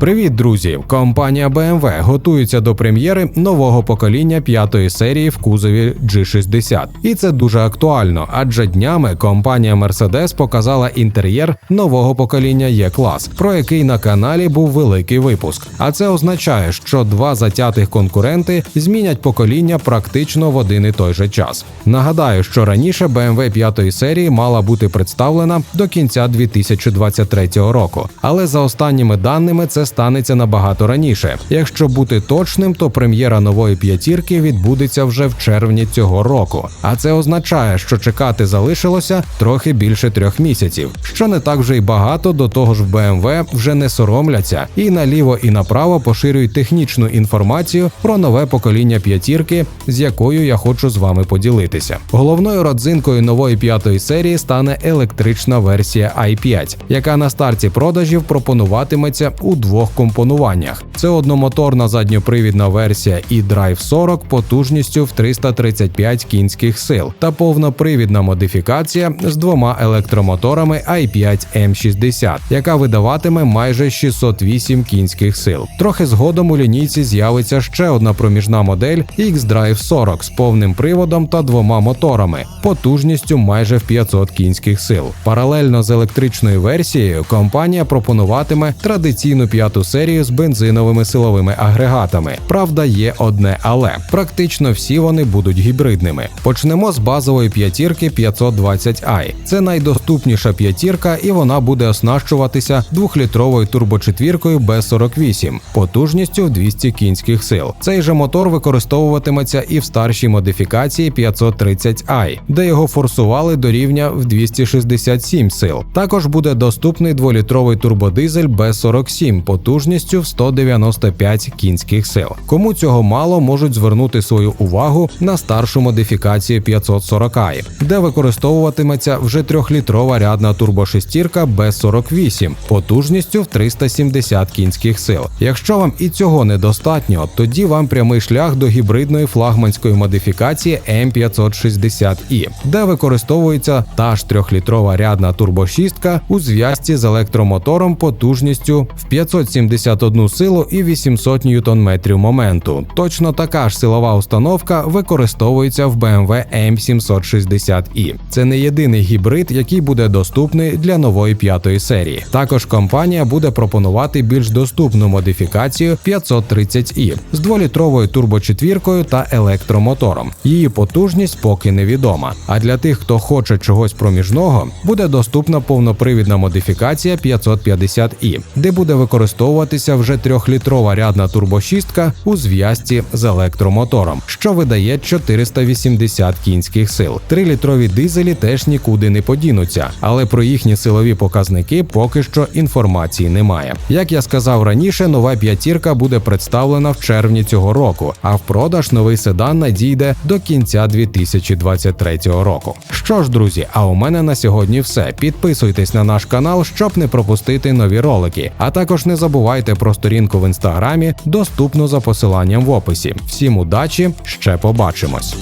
Привіт, друзі! Компанія BMW готується до прем'єри нового покоління п'ятої серії в кузові G60. І це дуже актуально, адже днями компанія Mercedes показала інтер'єр нового покоління E-клас, про який на каналі був великий випуск. А це означає, що два затятих конкуренти змінять покоління практично в один і той же час. Нагадаю, що раніше BMW п'ятої серії мала бути представлена до кінця 2023 року, але за останніми даними це станеться набагато раніше. Якщо бути точним, то прем'єра нової п'ятірки відбудеться вже в червні цього року. А це означає, що чекати залишилося трохи більше трьох місяців, що не так вже й багато. До того ж, в BMW вже не соромляться і наліво і направо поширюють технічну інформацію про нове покоління п'ятірки, з якою я хочу з вами поділитися. Головною родзинкою нової п'ятої серії стане електрична версія i5, яка на старті продажів пропонуватиметься у двох компонуваннях. Це одномоторна задньопривідна версія e-Drive 40 потужністю в 335 кінських сил та повнопривідна модифікація з двома електромоторами i5 M60, яка видаватиме майже 608 кінських сил. Трохи згодом у лінійці з'явиться ще одна проміжна модель X-Drive 40 з повним приводом та двома моторами, потужністю майже в 500 кінських сил. Паралельно з електричною версією компанія пропонуватиме традиційну п'яту серію з бензиновими силовими агрегатами. Правда, є одне але практично всі вони будуть гібридними. Почнемо з базової п'ятірки 520i. Це найдоступніша п'ятірка, і вона буде оснащуватися двохлітровою турбочетвіркою B48 потужністю в 200 кінських сил. Цей же мотор використовуватиметься і в старшій модифікації 530i, де його форсували до рівня в 267 сил. Також буде доступний дволітровий турбодизель B47 потужністю в 195 кінських сил. Кому цього мало, можуть звернути свою увагу на старшу модифікацію 540i, де використовуватиметься вже трьохлітрова рядна турбошестірка B48 потужністю в 370 кінських сил. Якщо вам і цього недостатньо, тоді вам прямий шлях до гібридної флагманської модифікації M560i, де використовується та ж трьохлітрова рядна турбошістка у зв'язці з електромотором потужністю в 571 силу і 800 ньютон-метрів моменту. Точно така ж силова установка використовується в BMW M760i. Це не єдиний гібрид, який буде доступний для нової п'ятої серії. Також компанія буде пропонувати більш доступну модифікацію 530i з дволітровою турбочетвіркою та електромотором. Її потужність поки невідома. А для тих, хто хоче чогось проміжного, буде доступна повнопривідна модифікація 550i, де буде використовуватися вже трьохлітрова рядна турбошістка у зв'язці з електромотором, що видає 480 кінських сил. Трилітрові дизелі теж нікуди не подінуться, але про їхні силові показники поки що інформації немає. Як я сказав раніше, нова п'ятірка буде представлена в червні цього року, а в продаж новий седан надійде до кінця 2023 року. Що ж, друзі, а у мене на сьогодні все. Підписуйтесь на наш канал, щоб не пропустити нові ролики. А також не забувайте про сторінку в інстаграмі, доступну за посиланням в описі. Всім удачі, ще побачимось.